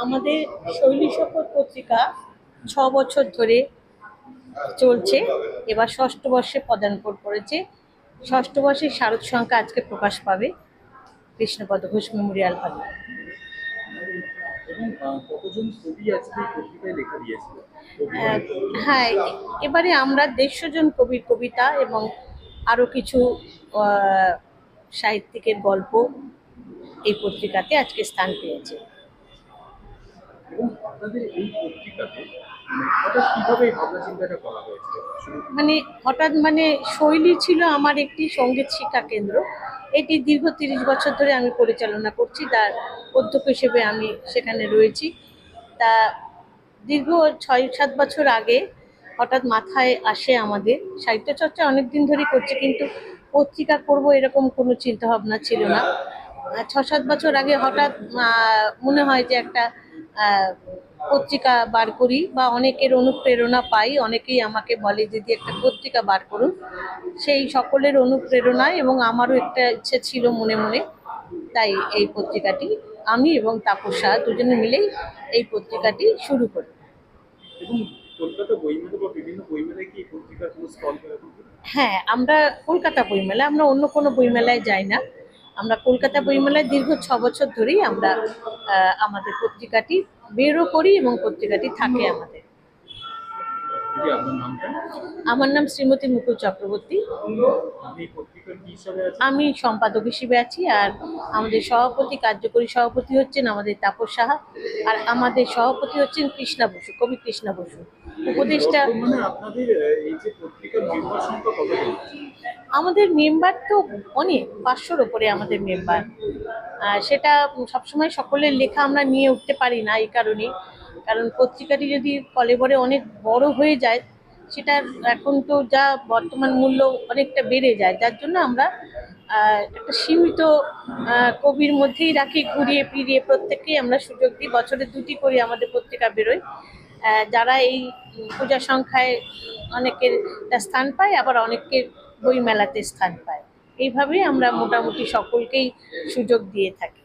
আমাদের শৈলী শপথ পত্রিকা ছ বছর ধরে চলছে। এবার ষষ্ঠ বর্ষে পদার্পণ করেছে। ষষ্ঠ বর্ষের শারদ সংখ্যা আজকে প্রকাশ পাবে। কৃষ্ণপদ ঘোষ মেমোরিয়াল হলে। আহ, হ্যাঁ এবারে আমরা দেড়শো জন কবির কবিতা এবং আরও কিছু সাহিত্যিকের গল্প এই পত্রিকাতে আজকে স্থান পেয়েছে এবং আপনাদের এই পত্রিকাতে মানে মানে হঠাৎ মানে শৈলী ছিল আমার একটি সংগীত শিক্ষা কেন্দ্র। এটি দীর্ঘ তিরিশ বছর ধরে আমি পরিচালনা করছি, তার অধ্যক্ষ হিসেবে আমি সেখানে রয়েছি। তা দীর্ঘ ছয় সাত বছর আগে হঠাৎ মাথায় আসে আমাদের। সাহিত্য চর্চা অনেক দিন ধরেই করছি, কিন্তু পত্রিকা করব এরকম কোনো চিন্তা ভাবনা ছিল না। ছ সাত বছর আগে হঠাৎ মনে হয় যে একটা পত্রিকা বার করি বা অনেকের অনুপ্রেরণা পাই অনেকেই আমাকে বলে দিদি একটা পত্রিকা বার করুন সেই সকলের অনুপ্রেরণায় এবং আমারও একটা ইচ্ছে ছিল মনে মনে তাই এই পত্রিকাটি আমি এবং তাপসা দুজনে মিলেই এই পত্রিকাটি শুরু করি? হ্যাঁ আমরা কলকাতা বইমেলা আমরা অন্য কোনো বইমেলায় যাই না। আমরা কলকাতা বইমেলায় দীর্ঘ ছ বছর ধরেই আমরা আমাদের পত্রিকাটি বেরও করি এবং পত্রিকাটি থাকে আমাদের। আমার নাম শ্রীমতী মুকুল চক্রবর্তী। আমি সম্পাদক হিসেবে আছি আর আমাদের সভাপতি কার্যকরী সভাপতি হচ্ছেন আমাদের তাপস সাহা আর আমাদের সভাপতি হচ্ছেন কৃষ্ণা বসু কবি কৃষ্ণা বসু। উপদেষ্টা আমাদের মেম্বার তো অনেক, পাঁচশোর ওপরে আমাদের মেম্বার। সেটা সবসময় সকলের লেখা আমরা নিয়ে উঠতে পারি না এই কারণে কারণ পত্রিকাটি যদি কলেবরে অনেক বড় হয়ে যায়, সেটার এখন তো যা বর্তমান মূল্য অনেকটা বেড়ে যায়, যার জন্য আমরা একটা সীমিত কবির মধ্যেই রাখি, ঘুরিয়ে ফিরিয়ে প্রত্যেককেই আমরা সুযোগ দিই, বছরে দুটি করে আমাদের পত্রিকা বেরোয়। যারা এই পূজা সংখ্যায় অনেকের স্থান পায়, আবার অনেকের বই মেলাতে স্থান পায়। এইভাবেই আমরা মোটামুটি সকলকেই সুযোগ দিয়ে থাকি।